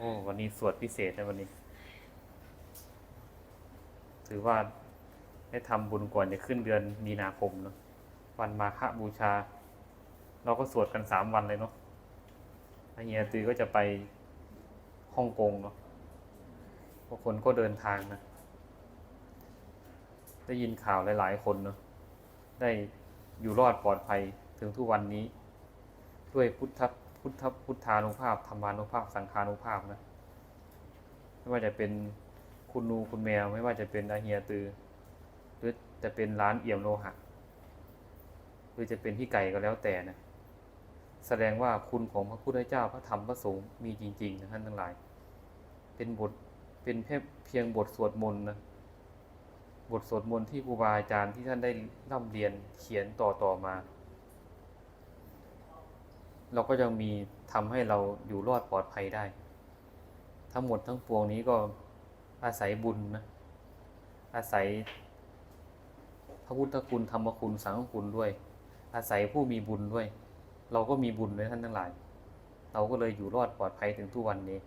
โอ้ วันนี้สวดพิเศษนะวันนี้ ถือว่าได้ทำบุญก่อนจะขึ้นเดือนมีนาคมเนาะ วันมาฆบูชา เราก็สวดกันสามวันเลยเนาะเฮียตือก็จะไปฮ่องกงเนาะบางคนก็เดินทางนะ ได้ยินข่าวหลาย ๆ คนเนาะ ได้อยู่รอดปลอดภัยถึงทุกวันนี้ ด้วยพุทธ พุทธพุทธานุภาพธรรมานุภาพ สังฆานุภาพนะไม่ว่าจะเป็นคุณนูคุณแมว ไม่ว่าจะเป็นอาเฮียตือ หรือจะเป็นร้านเอี่ยมโลหะ หรือจะเป็นพี่ไก่ก็แล้วแต่นะแสดงว่าคุณของพระพุทธเจ้าพระธรรมพระสงฆ์มีจริงๆนะท่านทั้งหลาย เป็นบทเป็นเพียงบทสวดมนต์นะบทสวดมนต์ที่ครูบาอาจารย์ที่ท่านได้ร่ำเรียนเขียนต่อต่อมา เราก็ยังมีทำให้เราอยู่รอดปลอดภัยได้ ทั้งหมดทั้งปวงนี้ก็อาศัยบุญนะ อาศัยพระพุทธคุณธรรมคุณสังฆคุณด้วย อาศัยผู้มีบุญด้วย เราก็มีบุญด้วยท่านทั้งหลาย เราก็เลยอยู่รอดปลอดภัยถึงทุกวันนี้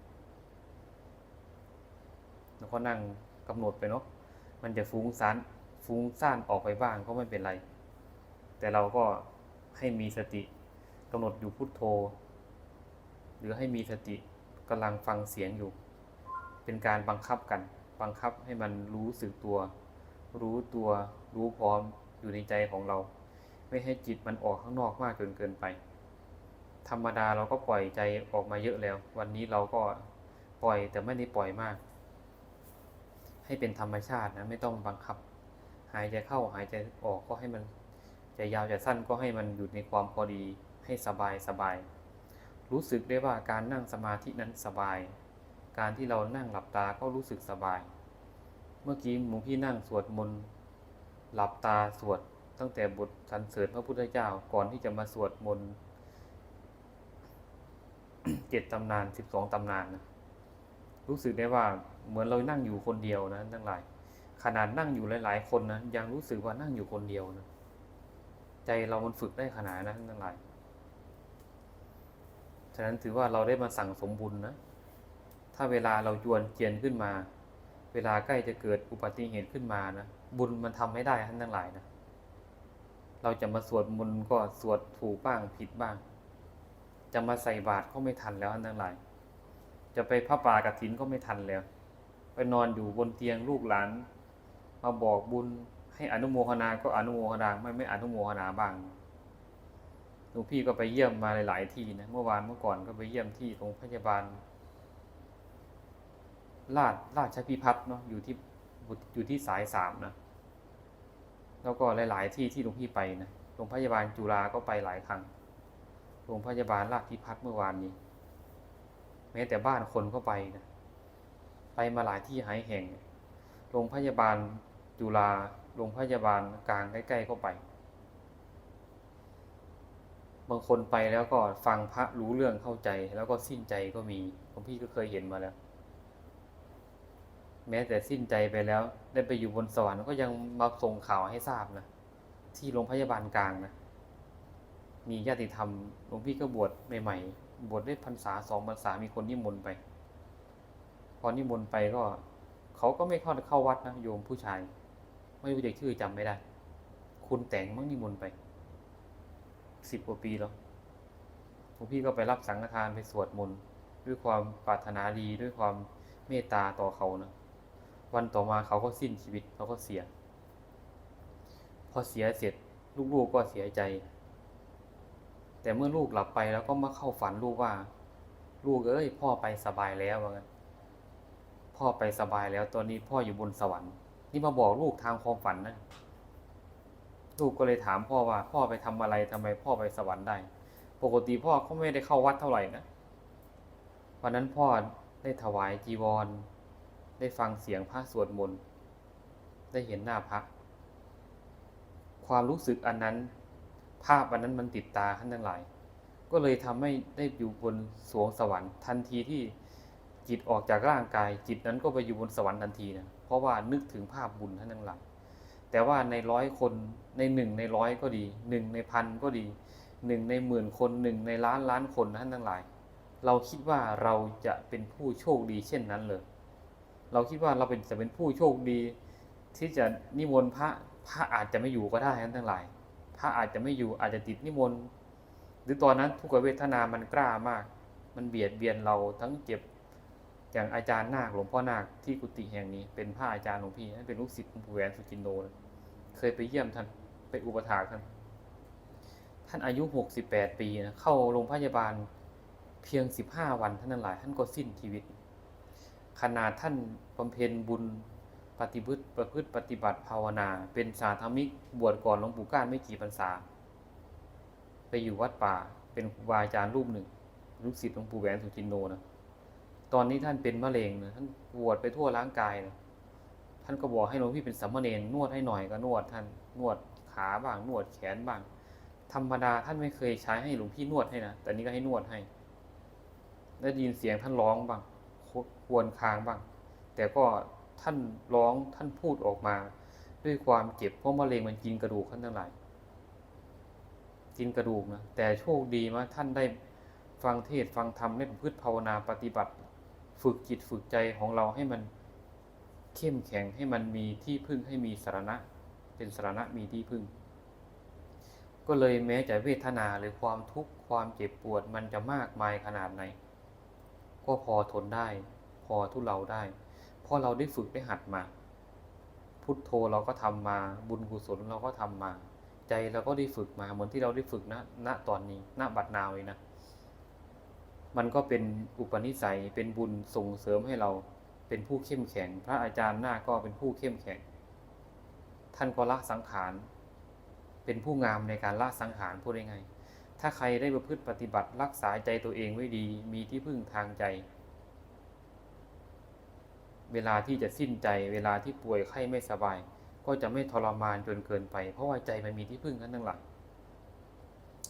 แล้วก็นั่งกำหนดไปเนาะ มันจะฟุ้งซ่านฟุ้งซ่านออกไปบ้างก็ไม่เป็นไร แต่เราก็ให้มีสติ กำหนดอยู่พุทโธ หรือให้มีสติกำลังฟังเสียงอยู่ เป็นการบังคับกัน บังคับให้มันรู้สึกตัว รู้ตัวรู้พร้อมอยู่ในใจของเรา ไม่ให้จิตมันออกข้างนอกมากจนเกินไป ธรรมดาเราก็ปล่อยใจออกมาเยอะแล้ว วันนี้เราก็ปล่อยแต่ไม่ได้ปล่อยมาก ให้เป็นธรรมชาตินะไม่ต้องบังคับ หายใจเข้าหายใจออกก็ให้มันจะยาวจะสั้นก็ให้มันอยู่ในความพอดี ให้สบายสบาย รู้สึกได้ว่าการนั่งสมาธินั้นสบาย การที่เรานั่งหลับตาก็รู้สึกสบาย เมื่อกี้หมูพี่นั่งสวดมนต์หลับตาสวดตั้งแต่บทสรรเสริญพระพุทธเจ้าก่อนที่จะมาสวดมนต์เจ็ดตำนานสิบสองตำนานนะรู้สึกได้ว่าเหมือนเรานั่งอยู่คนเดียวนะทั้งหลาย ขนาดนั่งอยู่หลาย ๆ คนนะยังรู้สึกว่านั่งอยู่คนเดียวนะใจเรามันฝึกได้ขนาดนั้นทั้งหลายะนั้นถือว่าเราได้มาสั่งสมบุญนะ ถ้าเวลาเราจวนเจียนขึ้นมา เวลาใกล้จะเกิดอุบัติเหตุขึ้นมานะ บุญมันทำไม่ได้ท่านทั้งหลายนะ เราจะมาสวดมนต์ก็สวดถูกบ้างผิดบ้าง จะมาใส่บาตรก็ไม่ทันแล้วท่านทั้งหลาย จะไปพระป่ากฐินก็ไม่ทันแล้ว ไปนอนอยู่บนเตียงลูกหลาน มาบอกบุญให้อนุโมทนา ก็อนุโมทนาไม่ไม่อนุโมทนาบ้าง หลวงพี่ก็ไปเยี่ยมมาหลาย ๆ ที่นะ เมื่อวานเมื่อก่อนก็ไปเยี่ยมที่โรงพยาบาลราชราชพิพัฒน์เนาะอยู่ที่อยู่ที่สายสามนะ แล้วก็หลาย ๆ ที่ที่หลวงพี่ไปนะโรงพยาบาลจุฬาก็ไปหลายครั้งโรงพยาบาลราชพิพัฒน์เมื่อวานนี้ แม้แต่บ้านคนก็ไปนะไปมาหลายที่หายแห่งโรงพยาบาลจุฬาโรงพยาบาลกลางใกล้ ๆ ก็ไป บางคนไปแล้วก็ฟังพระรู้เรื่องเข้าใจ แล้วก็สิ้นใจก็มีหลวงพี่ก็เคยเห็นมาแล้ว แม้แต่สิ้นใจไปแล้ว ได้ไปอยู่บนสวรรค์ก็ยังมาส่งข่าวให้ทราบนะที่โรงพยาบาลกลางนะมีญาติธรรมหลวงพี่ก็บวชใหม่ๆบวชได้พรรษาสองพรรษามีคนนิมนต์ไป พอนิมนต์ไปก็ เขาก็ไม่เข้าเข้าวัดนะโยมผู้ชาย ไม่รู้จักชื่อจำไม่ได้ คุณแต่งมั่งนิมนต์ไป สิบกว่าปีแล้วหลวงพี่ก็ไปรับสังฆทานไปสวดมนต์ด้วยความปรารถนาดีด้วยความเมตตาต่อเขานะวันต่อมาเขาก็สิ้นชีวิตเขาก็เสีย พอเสียเสร็จลูกๆก็เสียใจ แต่เมื่อลูกหลับไปแล้วก็มาเข้าฝันลูกว่า ลูกเอ้ย พ่อไปสบายแล้วว่างั้นพ่อไปสบายแล้วตอนนี้พ่ออยู่บนสวรรค์ นี่มาบอกลูกทางความฝันนะ ลูกก็เลยถามพ่อว่า พ่อไปทำอะไรทำไมพ่อไปสวรรค์ได้ ปกติพ่อก็ไม่ได้เข้าวัดเท่าไหร่นะวันนั้นพ่อได้ถวายจีวร ได้ฟังเสียงพระสวดมนต์ได้เห็นหน้าพระความรู้สึกอันนั้น ภาพอันนั้นมันติดตาท่านทั้งหลาย ก็เลยทำให้ได้อยู่บนสวงสวรรค์ ทันทีที่จิตออกจากร่างกาย จิตนั้นก็ไปอยู่บนสวรรค์ทันทีนะเพราะว่านึกถึงภาพบุญท่านทั้งหลาย แต่ว่าในร้อยคนในหนึ่งในร้อยก็ดีหนึ่งในพันก็ดีหนึ่งในหมื่นคนหนึ่งในล้านล้านคนท่านทั้งหลาย เราคิดว่าเราจะเป็นผู้โชคดีเช่นนั้นเลย เราคิดว่าเราเป็นจะเป็นผู้โชคดี ที่จะนิมนต์พระพระอาจจะไม่อยู่ก็ได้นั้นทั้งหลาย พระอาจจะไม่อยู่อาจจะติดนิมนต์หรือตอนนั้นทุกเวทนามันกล้ามาก มันเบียดเบียนเราทั้งเจ็บอย่างอาจารย์นาคหลวงพ่อนาคที่กุฏิแห่งนี้เป็นพระอาจารย์หลวงพี่เป็นลูกศิษย์หลวงปู่แหวนสุจินโนนะ เคยไปเยี่ยมท่านไปอุปถากท่าน ท่านอายุหกสิบแปดปีนะเข้าโรงพยาบาลเพียงสิบห้าวันท่านนั้นหลาย ท่านก็สิ้นชีวิต ขนาดท่านบำเพ็ญบุญปฏิบัติประพฤติปฏิบัติภาวนา เป็นสาธมิกบวชก่อนหลวงปู่ก้านไม่กี่พรรษา ไปอยู่วัดป่าเป็นครูบาอาจารย์รูปหนึ่งลูกศิษย์หลวงปู่แหวนสุจินโนนะตอนนี้ท่านเป็นมะเร็งนะท่านปวดไปทั่วร่างกายนะ ท่านก็บอกให้หลวงพี่เป็นสัมมาเนรนวดให้หน่อยก็นวดท่านนวดขาบ้างนวดแขนบ้าง ธรรมดาท่านไม่เคยใช้ให้หลวงพี่นวดให้นะแต่นี้ก็ให้นวดให้ได้ยินเสียงท่านร้องบ้างควรคางบ้าง แต่ก็ท่านร้องท่านพูดออกมา ด้วยความเจ็บเพราะมะเร็งมันกินกระดูกท่านทั้งหลายกินกระดูกนะแต่โชคดีมากท่านได้ฟังเทศฟังธรรมได้ประพฤติภาวนาปฏิบัติ ฝึกจิตฝึกใจของเราให้มัน เข้มแข็งให้มันมีที่พึ่งให้มีสารณะ เป็นสารณะมีที่พึ่ง ก็เลยแม้จะเวทนาหรือความทุกข์ความเจ็บปวดมันจะมากมายขนาดไหน ก็พอทนได้ พอทุเลาได้ เพราะเราได้ฝึกได้หัดมา พุทโธเราก็ทำมาบุญกุศลเราก็ทำมา ใจเราก็ได้ฝึกมาเหมือนที่เราได้ฝึกณณตอนนี้ณบัดนาวเลยนะมันก็เป็นอุปนิสัยเป็นบุญส่งเสริมให้เรา เป็นผู้เข้มแข็ง พระอาจารย์หน้าก็เป็นผู้เข้มแข็ง ท่านก็ละสังขาร เป็นผู้งามในการละสังขารพูดได้ไงถ้าใครได้ประพฤติปฏิบัติรักษาใจตัวเองไว้ดี มีที่พึ่งทางใจ เวลาที่จะสิ้นใจ เวลาที่ป่วยไข้ไม่สบาย ก็จะไม่ทรมานจนเกินไป เพราะว่าใจมันมีที่พึ่งทั้นทั้งหลัง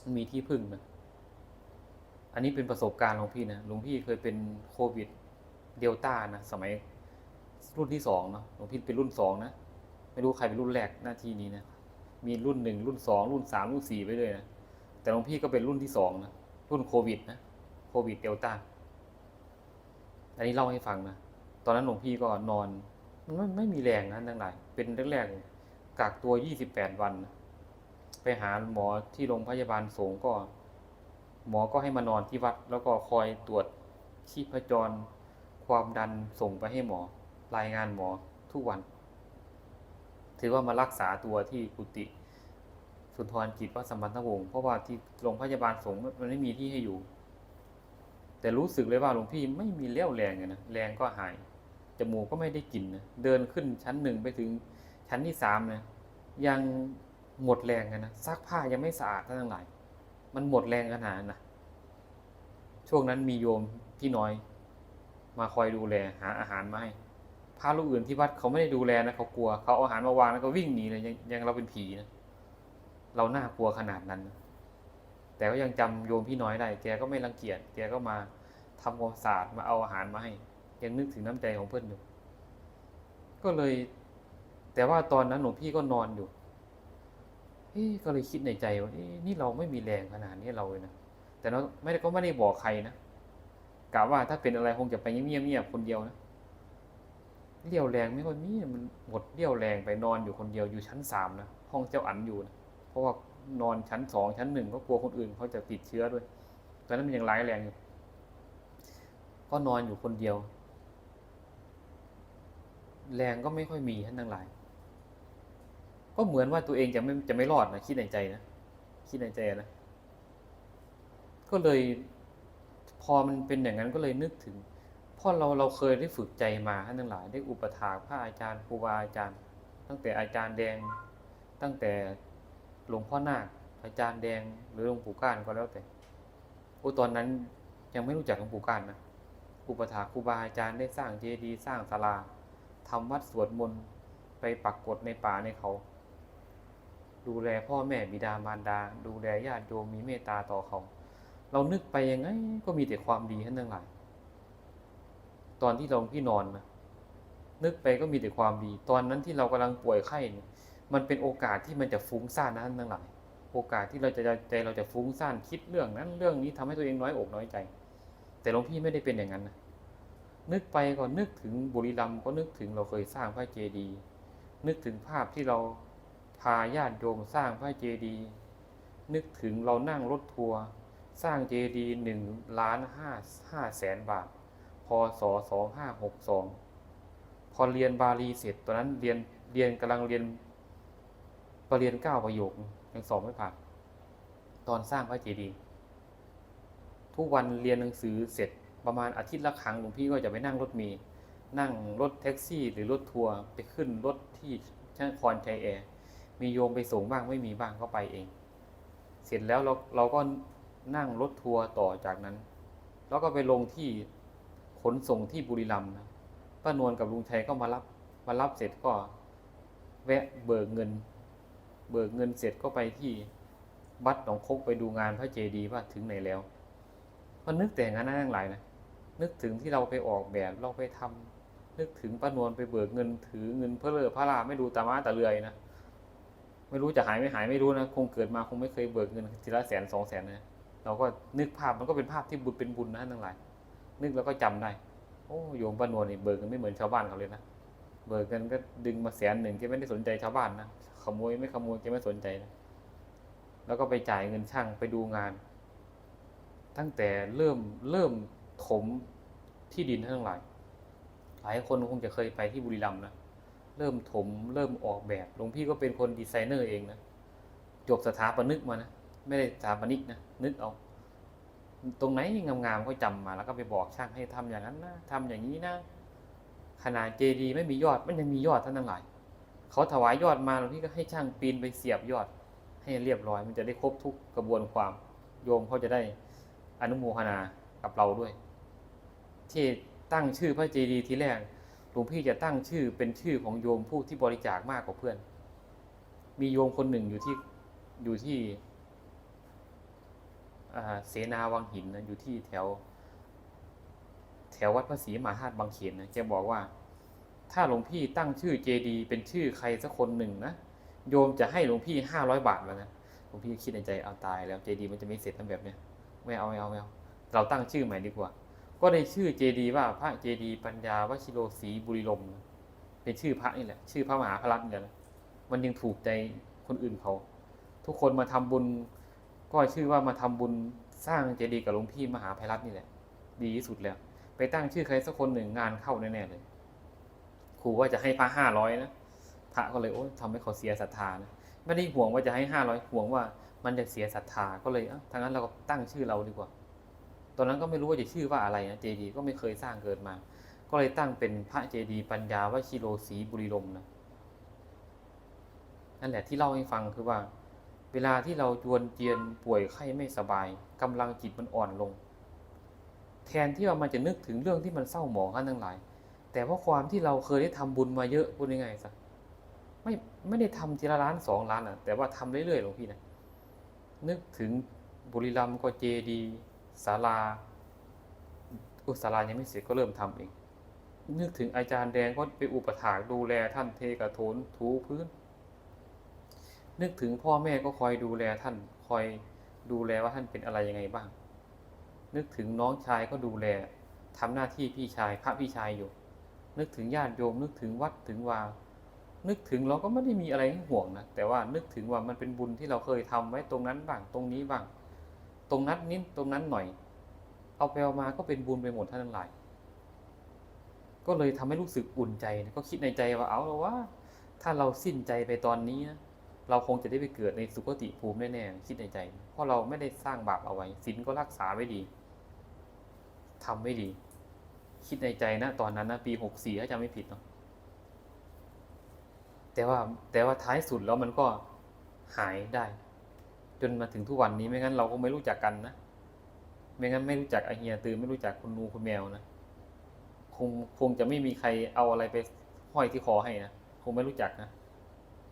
มันมีที่พึ่งนะอันนี้เป็นประสบการณ์หลวงพี่นะหลวงพี่เคยเป็นโควิด เดลต้านะสมัยรุ่นที่สองเนาะหลวงพี่เป็นรุ่นสองนะไม่รู้ใครเป็นรุ่นแรกหน้าที่นี้นะมีรุ่นหนึ่งรุ่นสองรุ่นสามรุ่นสี่ไปเลยนะแต่หลวงพี่ก็เป็นรุ่นที่สองนะรุ่นโควิดนะโควิดเดลต้าอันนี้เล่าให้ฟังนะตอนนั้นหลวงพี่ก็นอนมันไม่มีแรงนะทั้งหลายเป็นแรกๆกักตัวยี่สิบแปดวัน ไปหาหมอที่โรงพยาบาลสงฆ์ก็ หมอก็ให้มานอนที่วัด แล้วก็คอยตรวจชีพจร ความดันส่งไปให้หมอ รายงานหมอทุกวัน ถือว่ามารักษาตัวที่กุฏิสุนทรจิตวัดสมบัติวงศ์เพราะว่าที่โรงพยาบาลสงฆ์มันไม่มีที่ให้อยู่ แต่รู้สึกเลยว่าหลวงพี่ไม่มีเลี้ยวแรงเลยนะแรงก็หายจมูกก็ไม่ได้กลิ่นนะเดินขึ้นชั้นหนึ่งไปถึงชั้นที่สามนะยังหมดแรงกันนะซักผ้ายังไม่สะอาดทั้งหลาย มันหมดแรงขนาดนั้นนะช่วงนั้นมีโยมพี่น้อย มาคอยดูแลหาอาหารมาให้พระลูกอื่นที่วัดเขาไม่ได้ดูแลนะเขากลัวเขาเอาอาหารมาวางแล้วก็วิ่งหนีเลยยังยังเราเป็นผีนะเราน่ากลัวขนาดนั้นนะแต่ก็ยังจำโยมพี่น้อยได้ แกก็ไม่รังเกียจแกก็มาทำความสะอาดมาเอาอาหารมาให้ยังนึกถึงน้ำใจของเพื่อนอยู่ก็เลย แต่ว่าตอนนั้นหลวงพี่ก็นอนอยู่ก็เลยคิดในใจว่านี่เราไม่มีแรงขนาดนี้เราเลยนะแต่เราไม่ได้ก็ไม่ได้บอกใครนะ กะว่าถ้าเป็นอะไรคงจะไปเงียบเงียบคนเดียวนะเรี่ยวแรงไม่ค่อยมีมันหมดเรี่ยวแรงไปนอนอยู่คนเดียวอยู่ชั้นสามนะห้องเจ้าอันอยู่นะเพราะว่านอนชั้นสองชั้นหนึ่งก็กลัวคนอื่นเขาจะติดเชื้อด้วยตอนนั้นมันยังร้ายแรงอยู่ก็นอนอยู่คนเดียว แรงก็ไม่ค่อยมีท่านทั้งหลาย ก็เหมือนว่าตัวเองจะไม่จะไม่รอดนะคิดในใจนะคิดในใจนะก็เลย พอมันเป็นอย่างนั้นก็เลยนึกถึงพราะเราเราเคยได้ฝึกใจมาท่านทั้งหลายได้อุปถากพระอาจารย์ครูบาอาจารย์ ตั้งแต่อาจารย์แดง ตั้งแต่หลวงพ่อนาคอาจารย์แดงหรือหลวงปู่ก้านก็แล้วแต่โอ้ตอนนั้นยังไม่รู้จักหลวงปู่ก้านนะอุปถากครูบาอาจารย์ได้สร้างเจดีย์สร้างศาลาทำวัดสวดมนต์ไปปักกฎในป่าในเขา ดูแลพ่อแม่บิดามารดา ดูแลญาติโยมมีเมตตาต่อเขา เรานึกไปยังไง ก็มีแต่ความดีท่านทั้งหลาย ตอนที่เราพี่นอนนะนึกไปก็มีแต่ความดี ตอนนั้นที่เรากำลังป่วยไข้เนี่ยมันเป็นโอกาสที่มันจะฟุ้งซ่านนะท่านทั้งหลาย โอกาสที่เราจะใจเราจะฟุ้งซ่านคิดเรื่องนั้น เรื่องนี้ทำให้ตัวเองน้อยอกน้อยใจ แต่หลวงพี่ไม่ได้เป็นอย่างนั้นนะนึกไปก็นึกถึงบุรีรัมย์ก็นึกถึงเราเคยสร้างพระเจดีย์นึกถึงภาพที่เราพาญาติโยมสร้างพระเจดีย์นึกถึงเรานั่งรถทัวร์ สร้างเจดีย์หนึ่งล้านห้าห้าแสนบาท พศสองห้าหกสองพอเรียนบาลีเสร็จตอนนั้นเรียนเรียนกำลังเรียนประเรียนเก้าประโยคยังสอบไม่ผ่านตอนสร้างพระเจดีย์ทุกวันเรียนหนังสือเสร็จประมาณอาทิตย์ละครั้งหลวงพี่ก็จะไปนั่งรถเมล์นั่งรถแท็กซี่ หรือรถทัวร์ไปขึ้นรถที่ช่างคอนชัยแอร์มีโยมไปส่งบ้างไม่มีบ้างก็ไปเอง เสร็จแล้วเราเราก็ นั่งรถทัวร์ต่อจากนั้น แล้วก็ไปลงที่ขนส่งที่บุรีรัมย์นะป้านวลกับลุงชัยก็มารับมารับเสร็จก็ แวะเบิกเงิน เบิกเงินเสร็จก็ไปที่วัดหนองคกไปดูงานพระเจดีย์ว่าถึงไหนแล้วก็นึกแต่งานนั้นทั้งหลายนะนึกถึงที่เราไปออกแบบเราไปทำนึกถึงป้านวลไปเบิกเงินถือเงินเพื่อเลอพระราไม่ดูตามาตาเรือยนะไม่รู้จะหายไม่หายไม่รู้นะคงเกิดมาคงไม่เคยเบิกเงินทีละแสนสองแสนนะ เราก็นึกภาพมันก็เป็นภาพที่บุญเป็นบุญนะทั้งหลาย นึกแล้วก็จำได้โอ้โยมปานวลนี่เบิกเงินไม่เหมือนชาวบ้านเขาเลยนะเบิกเงินก็ดึงมาแสนหนึ่งแกไม่ได้สนใจชาวบ้านนะขโมยไม่ขโมยแกไม่สนใจนะแล้วก็ไปจ่ายเงินช่างไปดูงาน ตั้งแต่เริ่มเริ่มถมที่ดินทั้งหลาย หลายคนคงจะเคยไปที่บุรีรัมย์นะเริ่มถมเริ่มออกแบบหลวงพี่ก็เป็นคนดีไซเนอร์เองนะจบสถาปนิกมานะ ไม่ได้สถาปนิกนะนึกเอาตรงไหนงามๆก็จำมาแล้วก็ไปบอกช่างให้ทำอย่างนั้นนะทำอย่างนี้นะขนาดเจดีไม่มียอดมันยังมียอดท่านทั้งหลายเขาถวายยอดมาหลวงพี่ก็ให้ช่างปีนไปเสียบยอด ให้เรียบร้อย มันจะได้ครบทุกกระบวนความโยมเขาจะได้อนุโมทนากับเราด้วย ที่ตั้งชื่อพระเจดีย์ทีแรกหลวงพี่จะตั้งชื่อเป็นชื่อของโยมผู้ที่บริจาคมากกว่าเพื่อน มีโยมคนหนึ่งอยู่ที่อยู่ที่ เสนาวังหินนะอยู่ที่แถว แถววัดพระศรีมหาธาตุบางเขนนะแกบอกว่า ถ้าหลวงพี่ตั้งชื่อเจดีเป็นชื่อใครสักคนหนึ่งนะโยมจะให้หลวงพี่ห้าร้อยบาทแล้วนะหลวงพี่คิดในใจเอาตายแล้วเจดีมันจะไม่เสร็จทำแบบเนี้ยไม่เอาไม่เอาไม่เอาเราตั้งชื่อใหม่ดีกว่า ก็ได้ชื่อเจดีว่าพระเจดีปัญญาวชิโรศรีบุรีลมนะเป็นชื่อพระนี่แหละ ชื่อพระมหาพระรัตน์นี่แหละมันยังถูกใจคนอื่นเขา ทุกคนมาทำบุญ ก็ชื่อว่ามาทำบุญสร้างเจดีย์กับหลวงพี่มหาภัยรัตน์นี่แหละ ดีที่สุดแล้ว ไปตั้งชื่อใครสักคนหนึ่งงานเข้าแน่ๆเลยครูว่าจะให้พระห้าร้อยนะพระก็เลยโอ้ทำให้เขาเสียศรัทธานะไม่ได้ห่วงว่าจะให้ห้าร้อยห่วงว่ามันจะเสียศรัทธาก็เลยเอ้าทางนั้นเราก็ตั้งชื่อเราดีกว่า ตอนนั้นก็ไม่รู้ว่าจะชื่อว่าอะไรนะเจดีย์ก็ไม่เคยสร้างเกิดมา ก็เลยตั้งเป็นพระเจดีย์ปัญญาวชิโรศรีบุรีลมนะนั่นแหละที่เล่าให้ฟังคือว่า เวลาที่เราจวนเจียนป่วยไข้ไม่สบายกำลังจิตมันอ่อนลง แทนที่ว่ามันจะนึกถึงเรื่องที่มันเศร้าหมองกันทั้งหลาย แต่เพราะความที่เราเคยได้ทำบุญมาเยอะพูดง่ายๆซะไม่ไม่ได้ทำทีละล้านสองล้านอะ แต่ว่าทำเรื่อยๆหลวงพี่นะนึกถึงบุรีรัมย์ก็เจดีศาลาอุศาลายังไม่เสร็จก็เริ่มทำเองนึกถึงอาจารย์แดงก็ไปอุปถากดูแลท่านเทกระโถนถูพื้น นึกถึงพ่อแม่ก็คอยดูแลท่านคอยดูแลว่าท่านเป็นอะไรยังไงบ้าง นึกถึงน้องชายก็ดูแลทำหน้าที่พี่ชายพระพี่ชายอยู่ นึกถึงญาติโยมนึกถึงวัดถึงวานึกถึงเราก็ไม่ได้มีอะไรห่วงนะแต่ว่านึกถึงว่ามันเป็นบุญที่เราเคยทำไว้ตรงนั้นบ้างตรงนี้บ้าง ตรงนั้นนิดตรงนั้นหน่อย เอาไปเอามาก็เป็นบุญไปหมดท่านทั้งหลายก็เลยทำให้รู้สึกอุ่นใจนะก็คิดในใจว่าเอาแล้วว่า ถ้าเราสิ้นใจไปตอนนี้นะ เราคงจะได้ไปเกิดในสุคติภูมิแน่ๆคิดในใจ เพราะเราไม่ได้สร้างบาปเอาไว้ศีลก็รักษาไม่ดีทำไม่ดี คิดในใจนะตอนนั้นนะปีหกสี่ถ้าจำไม่ผิดเนาะแต่ว่าแต่ว่าท้ายสุดแล้วมันก็หายได้ จนมาถึงทุกวันนี้ไม่งั้นเราก็ไม่รู้จักกันนะไม่งั้นไม่รู้จักไอเฮียตือไม่รู้จักคุณนูคุณแมวนะคงคงจะไม่มีใครเอาอะไรไปห้อยที่คอให้นะคงไม่รู้จักนะ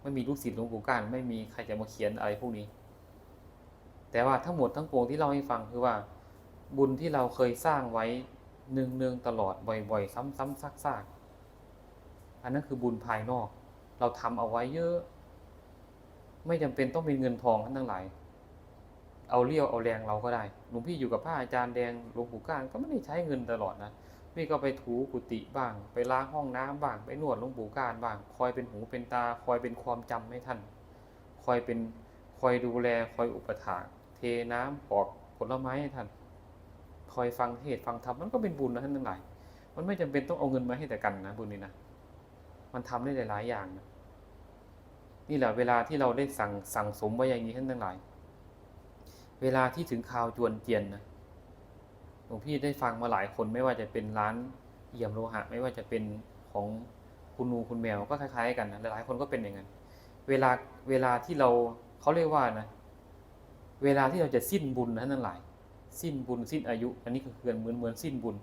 ไม่มีลูกศิษย์หลวงปู่ก้านไม่มีใครจะมาเขียนอะไรพวกนี้ แต่ว่าทั้งหมดทั้งปวงที่เล่าให้ฟังคือว่า บุญที่เราเคยสร้างไว้เนืองๆตลอดบ่อยๆ ซ้ำๆซากๆ อันนั้นคือบุญภายนอก เราทำเอาไว้เยอะ ไม่จำเป็นต้องเป็นเงินทองทั้งหลาย เอาเลี้ยวเอาแรงเราก็ได้หลวงพี่อยู่กับพระอาจารย์แดงหลวงปู่ก้านก็ไม่ได้ใช้เงินตลอดนะ พี่ก็ไปถูกุฏิบ้าง ไปล้างห้องน้ำบ้าง ไปนวดหลวงปู่กานบ้าง คอยเป็นหูเป็นตา คอยเป็นความจำให้ท่าน คอยเป็นคอยดูแล คอยอุปถากเทน้ำปอกผลไม้ให้ท่าน คอยฟังเทศน์ฟังธรรมมันก็เป็นบุญนะท่านทั้งหลาย มันไม่จำเป็นต้องเอาเงินมาให้แต่กันนะบุญนี้นะ มันทำได้หลายอย่างนะนี่แหละเวลาที่เราได้สั่งสั่งสมไว้อย่างนี้ท่านทั้งหลาย เวลาที่ถึงข่าวจวนเจียนนะ หลวงพี่ได้ฟังมาหลายคนไม่ว่าจะเป็นร้านเอี่ยมโลหะ ไม่ว่าจะเป็นของคุณนูคุณแมวก็คล้ายๆกันนะหลายคนก็เป็นอย่างนั้นเวลาเวลาที่เราเขาเรียกว่านะ เวลาที่เราจะสิ้นบุญนะท่านทั้งหลาย สิ้นบุญสิ้นอายุ อันนี้ก็คือเหมือนเหมือนสิ้นบุญ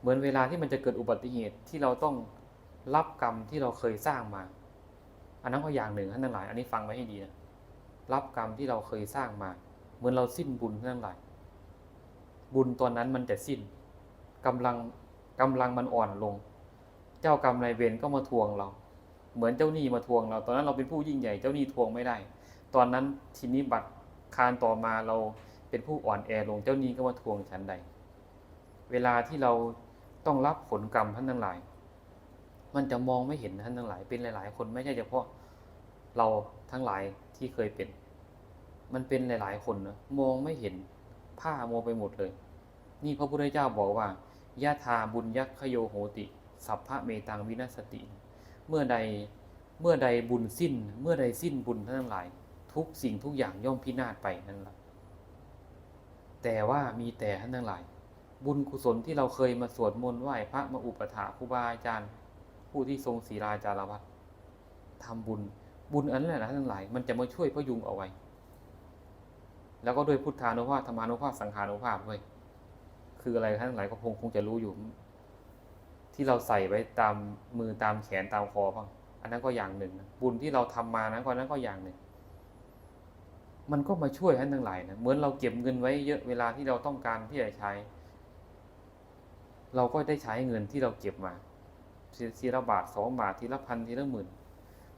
เหมือนเวลาที่มันจะเกิดอุบัติเหตุที่เราต้องรับกรรมที่เราเคยสร้างมา อันนั้นก็อย่างหนึ่งท่านทั้งหลาย อันนี้ฟังไว้ให้ดีนะรับกรรมที่เราเคยสร้างมา เหมือนเราสิ้นบุญท่านทั้งหลาย บุญตอนนั้นมันจะสิ้นกำลังกำลังมันอ่อนลง เจ้ากรรมนายเวรก็มาทวงเรา เหมือนเจ้าหนี้มาทวงเรา ตอนนั้นเราเป็นผู้ยิ่งใหญ่เจ้าหนี้ทวงไม่ได้ ตอนนั้นทีนี้บัตรคารต่อมาเราเป็นผู้อ่อนแอลงเจ้าหนี้ก็มาทวงฉันใด เวลาที่เราต้องรับผลกรรมท่านทั้งหลาย มันจะมองไม่เห็นท่านทั้งหลาย เป็นหลาย ๆ คนไม่ใช่เฉพาะเราทั้งหลายที่เคยเป็น มันเป็นหลาย ๆ คนนะมองไม่เห็น ผ้ามัวไปหมดเลย นี่พระพุทธเจ้าบอกว่ายะธาบุญยักขโยโหติ สัพพะเมตังวินัสติ เมื่อใดเมื่อใดบุญสิ้น เมื่อใดสิ้นบุญทั้งหลาย ทุกสิ่งทุกอย่างย่อมพินาศไปนั่นแหละแต่ว่ามีแต่ท่านทั้งหลาย บุญกุศลที่เราเคยมาสวดมนต์ไหว้พระมาอุปถาครูบาอาจารย์ ผู้ที่ทรงศีลาจารวัตทำบุญบุญอันนั้นแหละท่านทั้งหลาย มันจะมาช่วยพยุงเอาไว้ แล้วก็ด้วยพุทธานุภาพธรรมานุภาพสังขานุภาพด้วยคืออะไรท่านทั้งหลายก็คงคงจะรู้อยู่ ที่เราใส่ไว้ตามมือตามแขนตามคอบ้างอันนั้นก็อย่างหนึ่งนะบุญที่เราทำมานั้นก็นั้นก็อย่างหนึ่ง มันก็มาช่วยท่านทั้งหลายนะเหมือนเราเก็บเงินไว้เยอะเวลาที่เราต้องการที่จะใช้ เราก็ได้ใช้เงินที่เราเก็บมาทีละบาทสองบาททีละพันทีละหมื่น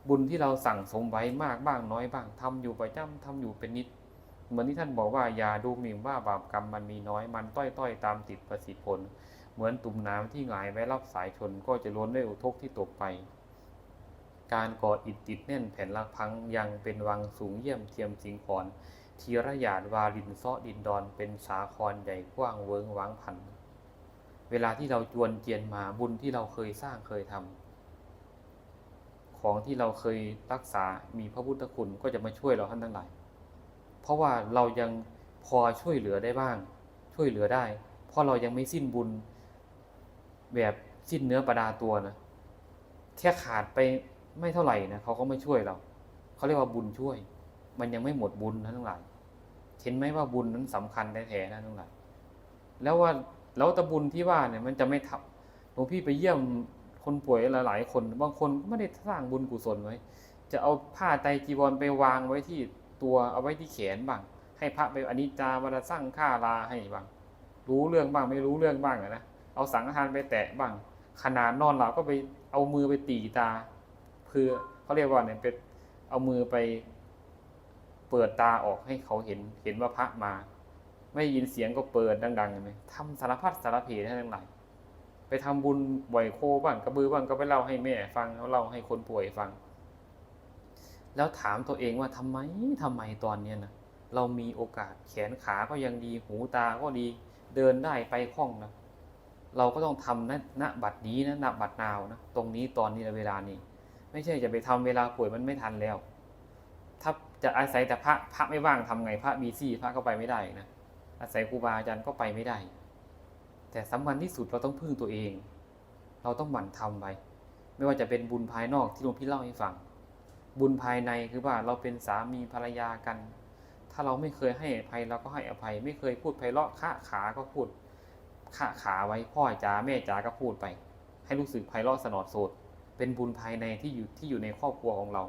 บุญที่เราสั่งสมไว้มากบ้างน้อยบ้างทำอยู่ประจำทำอยู่เป็นนิด เหมือนที่ท่านบอกว่าอย่าดูหมิ่นว่าบาปกรรมมันมีน้อย มันต้อยต้อยๆตามติดประสิทธิผล เหมือนตุ่มน้ำที่หงายไว้รับสายชนก็จะล้นด้วยอุทกที่ตกไป การก่ออิฐติดแน่นแผ่นละพังยังเป็นวังสูงเยี่ยมเทียมสิงคอนทีระหยาดวาลินเซาะดินดอนเป็นสาครใหญ่กว้างเวิงว้างพัน เวลาที่เราจวนเจียนมาบุญที่เราเคยสร้างเคยทำของที่เราเคยรักษามีพระพุทธคุณก็จะมาช่วยเราท่านทั้งหลาย เพราะว่าเรายังพอช่วยเหลือได้บ้าง ช่วยเหลือได้ เพราะเรายังไม่สิ้นบุญแบบสิ้นเนื้อประดาตัวนะแค่ขาดไปไม่เท่าไหร่นะเขาก็ไม่ช่วยเราเขาเรียกว่าบุญช่วย มันยังไม่หมดบุญนะทั้งหลายเห็นไหมว่าบุญนั้นสำคัญแท้ๆนะทั้งหลายแล้วว่าแล้วตะบุญที่ว่าเนี่ยมันจะไม่ทับหลวงพี่ไปเยี่ยมคนป่วยหลายๆคน บางคนก็ไม่ได้สร้างบุญกุศลไว้ จะเอาผ้าไตรจีวรไปวางไว้ที่ ตัวเอาไว้ที่แขนบ้าง ให้พระไปอนิจจาวันสร้างฆ่าลาให้บ้าง รู้เรื่องบ้างไม่รู้เรื่องบ้างนะเอาสังฆทานไปแตะบ้าง ขนาดนอนหลับก็ไปเอามือไปตีตาเพื่อเขาเรียกว่าเนี่ยเป็นเอามือไปเปิดตาออกให้เขาเห็นเห็นว่าพระมา ไม่ยินเสียงก็เปิดดังๆเห็นไหมทำสารพัดสารเพให้ทั้งหลายไปทำบุญบ่อยโคบ้างกระบือบ้างก็ไปเล่าให้แม่ฟังเล่าให้คนป่วยฟัง แล้วถามตัวเองว่าทำไมทำไมตอนเนี้ยนะเรามีโอกาสแขนขาก็ยังดีหูตาก็ดีเดินได้ไปคล่องนะเราก็ต้องทำณณบัดนี้นะณบัดนาวนะตรงนี้ตอนนี้เวลานี้ ไม่ใช่จะไปทำเวลาป่วยมันไม่ทันแล้ว ถ้าจะอาศัยแต่พระพระไม่ว่างทำไงพระบีซี่พระก็ไปไม่ได้นะอาศัยครูบาอาจารย์ก็ไปไม่ได้ แต่สำคัญที่สุดเราต้องพึ่งตัวเอง เราต้องหมั่นทำไปไม่ว่าจะเป็นบุญภายนอกที่หลวงพี่เล่าให้ฟัง บุญภายในคือว่าเราเป็นสามีภรรยากัน ถ้าเราไม่เคยให้อภัยเราก็ให้อภัย ไม่เคยพูดไพเราะข้าขาก็พูดข้าขาไว้พ่อจ๋าแม่จ๋าก็พูดไป ให้รู้สึกไพเราะสนอดโสดเป็นบุญภายในที่อยู่ที่อยู่ในครอบครัวของเรา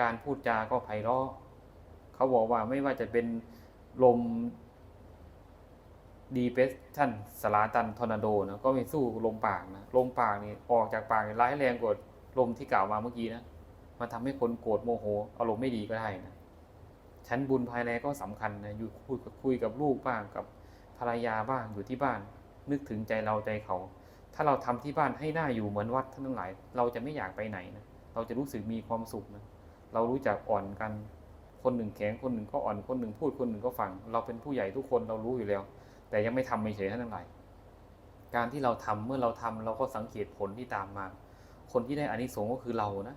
การพูดจาก็ไพเราะเขาบอกว่าไม่ว่าจะเป็นลมดีเปสชันสลาตันทอร์นาโดนะก็ไม่สู้ลมปากนะลมปากนี่ออกจากปากร้ายแรงกว่าลมที่กล่าวมาเมื่อกี้นะ มันทำให้คนโกรธโมโหอารมณ์ไม่ดีก็ได้นะชั้นบุญภายในก็สำคัญนะอยู่คุยคุยกับลูกบ้างกับภรรยาบ้างอยู่ที่บ้าน นึกถึงใจเราใจเขา ถ้าเราทำที่บ้านให้หน่าอยู่เหมือนวัดท่านทั้งหลาย เราจะไม่อยากไปไหนนะเราจะรู้สึกมีความสุขนะเรารู้จักอ่อนกัน คนหนึ่งแข็งคนหนึ่งก็อ่อนคนหนึ่งพูดคนหนึ่งก็ฟัง เราเป็นผู้ใหญ่ทุกคนเรารู้อยู่แล้ว แต่ยังไม่ทำไม่เฉยท่านทั้งหลายการที่เราทำเมื่อเราทำเราก็สังเกตผลที่ตามมา คนที่ได้อานิสงส์ก็คือเรานะ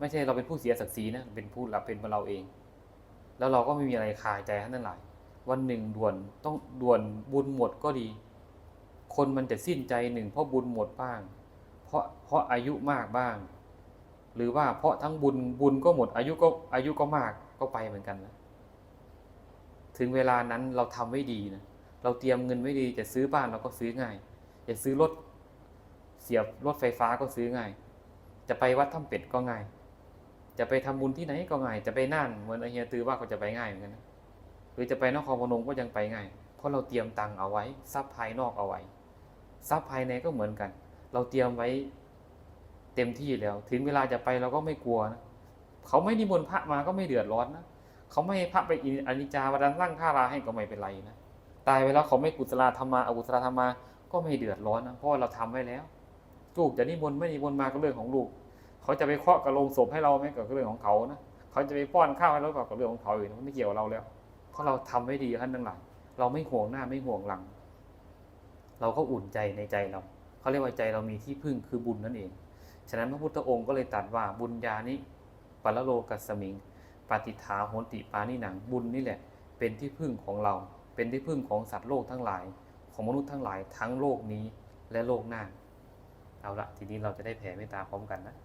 ไม่ใช่เราเป็นผู้เสียศักดิ์ศรีนะเป็นผู้รับเป็นเราเอง แล้วเราก็ไม่มีอะไรคาใจท่านทั้งหลายวันหนึ่งด่วนต้องด่วนบุญหมดก็ดี คนมันจะสิ้นใจหนึ่งเพราะบุญหมดบ้าง เพราะเพราะอายุมากบ้าง หรือว่าเพราะทั้งบุญบุญก็หมดอายุก็อายุก็มากก็ไปเหมือนกันนะถึงเวลานั้นเราทำไว้ดีนะเราเตรียมเงินไว้ดีจะซื้อบ้านเราก็ซื้อง่ายจะซื้อรถเสียบรถไฟฟ้าก็ซื้อง่าย จะไปวัดถ้ำเป็ดก็ง่าย จะไปทำบุญที่ไหนก็ง่าย จะไปน่านเหมือนเฮียตือว่าก็จะไปง่ายเหมือนกันนะหรือจะไปนครพนมก็ยังไปง่าย เพราะเราเตรียมตังค์เอาไว้ทรัพย์ภายนอกเอาไว้ทรัพย์ภายในก็เหมือนกัน เราเตรียมไว้เต็มที่แล้ว ถึงเวลาจะไปเราก็ไม่กลัวนะเขาไม่นิมนต์พระมาก็ไม่เดือดร้อนนะเขาไม่ให้พระไปอินอนิจาวัดันร่างค่าราให้ก็ไม่เป็นไรนะตายไปแล้วเขาไม่กุศลธรรมาอกุศลธรรมาก็ไม่เดือดร้อนนะเพราะเราทำไว้แล้วลูกจะนิมนต์ไม่นิมนต์มาก็เรื่องของลูก เขาจะไปเคาะกระโหลงศพให้เราไหมก็เรื่องของเขานะเขาจะไปป้อนข้าวให้เราก็เรื่องของเขาอยู่มันไม่เกี่ยวกับเราแล้ว เพราะเราทำไว้ดีท่านทั้งหลายเราไม่ห่วงหน้าไม่ห่วงหลัง เราก็อุ่นใจในใจเราเขาเรียกว่าใจเรามีที่พึ่งคือบุญนั่นเอง ฉะนั้นพระพุทธองค์ก็เลยตรัสว่าบุญญานิปัลโลกัสมิงปฏิฐาโหนติปานิหนังบุญนี่แหละ เป็นที่พึ่งของเรา เป็นที่พึ่งของสัตว์โลกทั้งหลาย ของมนุษย์ทั้งหลายทั้งโลกนี้และโลกหน้า เอาละทีนี้เราจะได้แผ่เมตตาพร้อมกันนะ